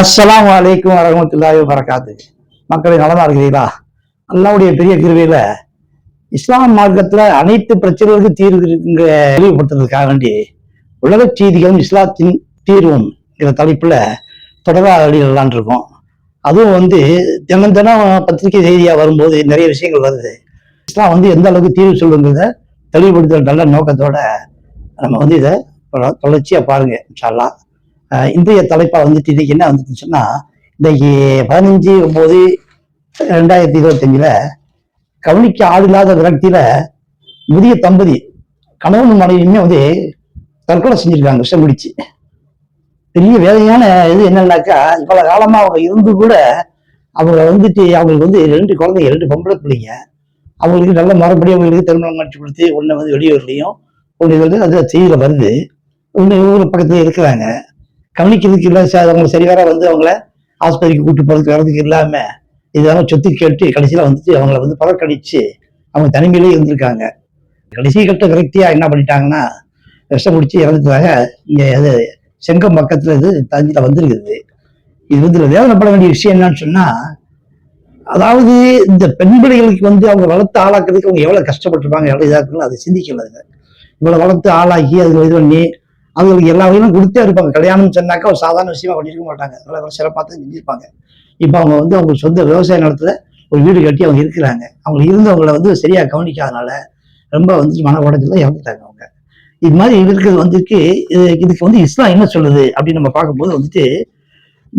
அஸ்ஸலாம் அலைக்கும் வரமத்துல்லாஹி வரகாத்து மக்களை நலமா இருக்கிறீங்களா அல்லாவுடைய பெரிய கிருவையில இஸ்லாம் மார்க்கத்துல அனைத்து பிரச்சனைகளுக்கும் தீர்வு தெளிவுபடுத்துறதுக்காக வேண்டி உலக செய்திகளும் இஸ்லாத்தின் தீர்வும் என்ற தலைப்புல தொடராக வெளியிடலான் இருக்கோம். அதுவும் வந்து தினம் தினம் பத்திரிகை செய்தியா வரும்போது நிறைய விஷயங்கள் வருது. இஸ்லாம் வந்து எந்த அளவுக்கு தீர்வு சொல்லுங்கிறத தெளிவுபடுத்துற நல்ல நோக்கத்தோட நம்ம வந்து இதை தொடர்ச்சியா பாருங்க இன்ஷால்லாம் இன்றைய தலைப்பா வந்துட்டு இன்னைக்கு என்ன வந்துச்சுன்னு சொன்னா இன்னைக்கு பதினஞ்சு ஒன்பது ரெண்டாயிரத்தி இருபத்தஞ்சுல கவனிக்க ஆளில்லாத விரக்தியில முதிய தம்பதி கணவன் மனைவியுமே வந்து தற்கொலை செஞ்சிருக்காங்க விஷம் குடிச்சு. பெரிய வேதனையான இது என்னன்னாக்கா இவ்வளவு காலமா அவங்க இருந்து கூட அவங்க வந்துட்டு அவங்களுக்கு வந்து ரெண்டு குழந்தைங்க ரெண்டு பொம்பளை பிள்ளைங்க. அவங்களுக்கு நல்ல மறுபடியும் அவங்களுக்கு திருமணம் முடிச்சு கொடுத்து ஒண்ணு வந்து வெளியூர்லையும் ஒன்று வந்து அது செய்தியில வருது. ஒன்று ஊர் பக்கத்துல இருக்கிறாங்க. கவனிக்கிறதுக்கு இல்லை சார் அவங்க சரிவர வந்து அவங்கள ஆஸ்பத்திரிக்கு கூட்டு போறதுக்கு வர்றதுக்கு இல்லாமல் இதெல்லாம் சொத்து கேட்டு கடைசியில வந்துட்டு அவங்கள வந்து பறக்கடிச்சு அவங்க தனிமையிலே இருந்திருக்காங்க. கடைசி கட்ட விரக்தியாக என்ன பண்ணிட்டாங்கன்னா விஷம் முடிச்சு இறந்துட்டாங்க இங்கே அது செங்கம் பக்கத்துல இது தஞ்சில் வந்திருக்குது. இது வந்து வேதனைப்பட வேண்டிய விஷயம் என்னன்னு சொன்னா அதாவது இந்த பெண் பிள்ளைகளுக்கு வந்து அவங்க வளர்த்து ஆளாக்குறதுக்கு அவங்க எவ்வளவு கஷ்டப்பட்டிருப்பாங்க எவ்வளோ இதாக இருக்குன்னு அதை சிந்திக்கலங்க இவ்வளவு வளர்த்து ஆளாக்கி அதில் இது பண்ணி அவங்களுக்கு எல்லா வகையிலும் கொடுத்தே இருப்பாங்க. கல்யாணம் சொன்னாக்கா ஒரு சாதாரண விஷயமா பண்ணிருக்க மாட்டாங்க. நல்லா சிறப்பாக தான் செஞ்சிருப்பாங்க. இப்போ அவங்க வந்து அவங்க சொந்த விவசாய நிலத்துல ஒரு வீடு கட்டி அவங்க இருக்கிறாங்க. அவங்க இருந்தவங்களை வந்து சரியாக கவனிக்காதனால ரொம்ப வந்து மன உடஞ்சல இறந்துட்டாங்க அவங்க. இது மாதிரி இருக்கிறது வந்துட்டு இது- இதுக்கு வந்து இஸ்லாம் என்ன சொல்லுது அப்படின்னு நம்ம பார்க்கும்போது வந்துட்டு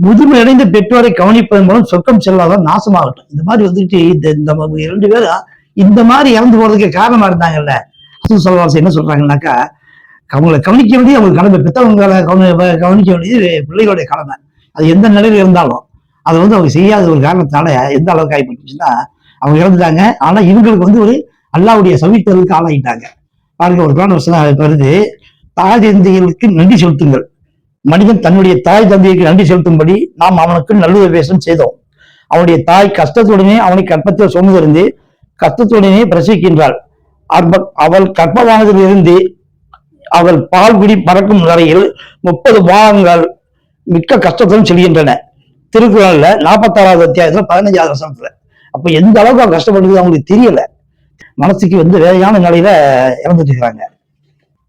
முதுமையடைந்த பெற்றோரை கவனிப்பதன் மூலம் சொர்க்கம் செல்லாதான் நாசமாகட்டும். இந்த மாதிரி வந்துட்டு இந்த இந்த இரண்டு பேரும் இந்த மாதிரி இறந்து போறதுக்கு காரணமா இருந்தாங்கல்ல. அசு ஸல்லல்லாஹு என்ன சொல்றாங்கன்னாக்கா அவங்களை கவனிக்க வேண்டியது அவங்க கடமை பெற்றவங்களை கவனி கவனிக்க வேண்டியது பிள்ளைகளுடைய கடமை. அது எந்த நிலையில இருந்தாலும் அதை வந்து அவங்க செய்யாத ஒரு காரணத்தால எந்த அளவுக்கு ஆகிப்பட்டுச்சுன்னா அவங்க இறந்துட்டாங்க. ஆனா இவங்களுக்கு வந்து ஒரு அல்லாவுடைய சவித்தலுக்கு ஆளாயிட்டாங்க. பாருங்க ஒரு குரான் வசனம் வருது. தாய் தந்தைகளுக்கு நன்றி செலுத்துங்கள். மனிதன் தன்னுடைய தாய் தந்தைக்கு நன்றி செலுத்தும்படி நாம் அவனுக்கு நல்லுபதேசம் செய்தோம். அவனுடைய தாய் கஷ்டத்துடனே அவனை கற்பத்தில் சொன்னதிருந்து கஷ்டத்துடனே பிரசவிக்கின்றாள். அவள் கற்பமானதிலிருந்து அவர் பால் பறக்கும் வரையில் முப்பது பாகங்கள் மிக்க கஷ்டத்துடன் செல்கின்றன. திருக்குறள்ல நாற்பத்தாறாவது அத்தியாயத்துல பதினஞ்சாவது வருஷத்துல அப்ப எந்த அளவுக்கு அவங்க கஷ்டப்படுறது அவங்களுக்கு தெரியல. மனசுக்கு வந்து வேலையான நிலையில இறந்துட்டு இருக்கிறாங்க.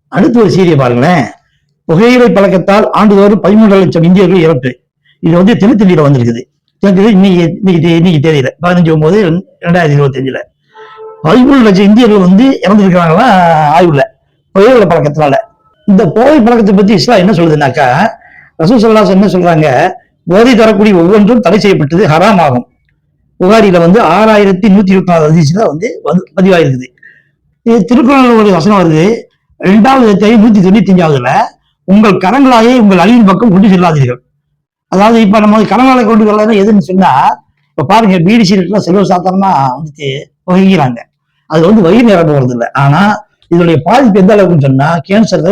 அடுத்து ஒரு சீரிய பாருங்களேன். புகையிலை பழக்கத்தால் ஆண்டுதோறும் பதிமூன்று லட்சம் இந்தியர்கள் இறப்பு. இது வந்து தினத்தந்தியில வந்திருக்குது. தினத்தந்தி இன்னைக்கு இன்னைக்கு தே- இன்னைக்கு தேதியில பதினஞ்சு ஒன்பது ரெண்டாயிரத்தி இருபத்தி அஞ்சுல பதிமூணு லட்சம் இந்தியர்கள் வந்து இறந்துருக்கிறாங்களா? ஆய்வுல புகையிலை பழக்கத்தினால. இந்த போதை பழக்கத்தை பத்தி இஸ்லாம் என்ன சொல்லுதுனாக்கா ரசூல் ஸல்லல்லாஹு என்ன சொல்றாங்க போதை தரக்கூடிய ஒவ்வொன்றும் தடை செய்யப்பட்டது ஹராம் ஆகும். புகாரியில வந்து ஆறாயிரத்தி நூத்தி இருபத்தி நாலு அதிசயம் வந்து பதிவாயிருக்குது. இது திருக்குறள் ஒரு வசனம் வருது. இரண்டாவது தேதி நூத்தி தொண்ணூத்தி அஞ்சாவதுல உங்கள் கரங்களாயே உங்கள் அழிவின் பக்கம் கொண்டு செல்லாதீர்கள். அதாவது இப்ப நம்ம கரங்களாலை கொண்டு செல்லாத எதுன்னு சொன்னா இப்ப பாருங்க பீடி சீரட்லாம் செலவு சாதாரணமா வந்துட்டு புகைக்கிறாங்க அது வந்து வயிறு நிரம்ப போறது இல்லை ஆனா இதனுடைய பாதிப்பு எந்த அளவுக்குன்னு சொன்னா கேன்சர்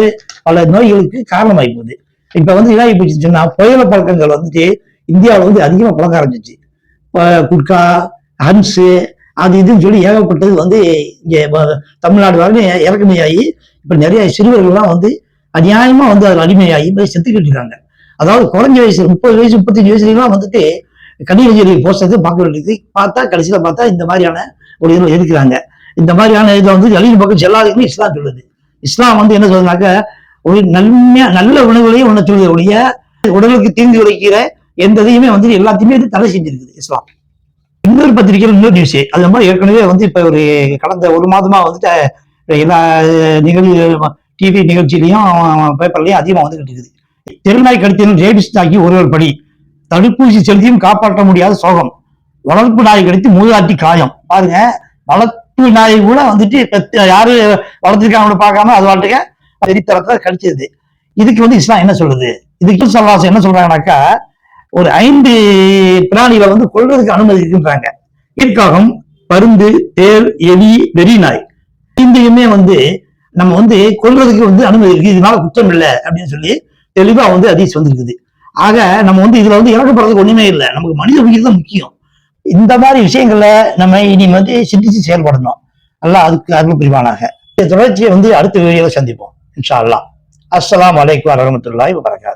பல நோய்களுக்கு காரணமாகி போகுது இப்ப வந்து இதாகி போச்சுன்னு சொன்னா புயல பழக்கங்கள் வந்துட்டு இந்தியாவில் வந்து அதிகமாக பழக்க ஆரம்பிச்சிச்சு. குட்கா ஹன்ஸு அது இதுன்னு சொல்லி ஏகப்பட்டது வந்து இங்கே தமிழ்நாடு வரைக்கும் இறக்குமையாகி இப்ப நிறைய சிறுவர்கள்லாம் வந்து அநியாயமா வந்து அதில் அடிமையாகி போய் செத்துக்கிட்டு இருக்காங்க. அதாவது குறைஞ்ச வயசு முப்பது வயசு முப்பத்தஞ்சு வயசுலாம் வந்துட்டு கன்னியஞ்சலி போஸ்டருக்கு பார்க்க வேண்டியது பார்த்தா கடைசியில் பார்த்தா இந்த மாதிரியான ஒரு இதில் இருக்கிறாங்க. இந்த மாதிரியான இதை வந்து அழிவு பக்கம் செல்லாதுன்னு இஸ்லாம் சொல்லுது. இஸ்லாம் வந்து என்ன சொல்லுனாக்க ஒரு நன்மையா நல்ல உணவுகளையும் ஒண்ணு சொல்லுது. ஒழிய உடலுக்கு தீங்கு விளைக்கிற எந்ததையுமே வந்து எல்லாத்தையுமே இது தடை செஞ்சிருக்குது இஸ்லாம். இன்னொரு பத்திரிகையில் இன்னொரு நியூஸ் அது மாதிரி ஏற்கனவே வந்து இப்ப ஒரு கடந்த ஒரு மாதமா வந்துட்டு எல்லா நிகழ்வு டிவி நிகழ்ச்சியிலையும் பேப்பர்லயும் அதிகமா வந்துகிட்டு இருக்குது. தெருநாய் கடித்தலும் ரேபிஸ் தாக்கி ஒருவர் படி தடுப்பூசி செலுத்தியும் காப்பாற்ற முடியாத சோகம். வளர்ப்பு நாய் கடித்து மூதாட்டி காயம். பாருங்க வளர்ப்பு நாய் கூட வந்துட்டு யாரு வளர்த்துருக்காங்க பார்க்காம அது வாட்டுக்க வெறித்தரத்தை கழிச்சது இதுக்கு வந்து இஸ்லாம் என்ன சொல்றது இதுக்கு சல்லாசம் என்ன சொல்றாங்கன்னாக்கா ஒரு ஐந்து பிராணிகளை வந்து கொள்றதுக்கு அனுமதி இருக்குன்றாங்க. ஈர்க்காகம் பருந்து தேர் எலி வெறி நாய். ஐந்தையுமே வந்து நம்ம வந்து கொல்றதுக்கு வந்து அனுமதி இருக்கு. இதனால குற்றம் இல்லை அப்படின்னு சொல்லி தெளிவா வந்து அதிஸ் வந்துருக்குது. ஆக நம்ம வந்து இதுல வந்து இறக்கப்படுறதுக்கு ஒண்ணுமே இல்லை. நமக்கு மனித உயிர் தான் முக்கியம். இந்த மாதிரி விஷயங்களை நம்ம இனி வந்து சிந்திச்சு செயல்படணும். நல்லா அதுக்கு அருள் புரிவானாக. தொடர்ச்சியை வந்து அடுத்த வீடியோவில் சந்திப்போம். இன்ஷா அல்லாஹ். அஸ்லாம் அலைக்கும் வரமத்துல்லாய் வபரகாத்துஹு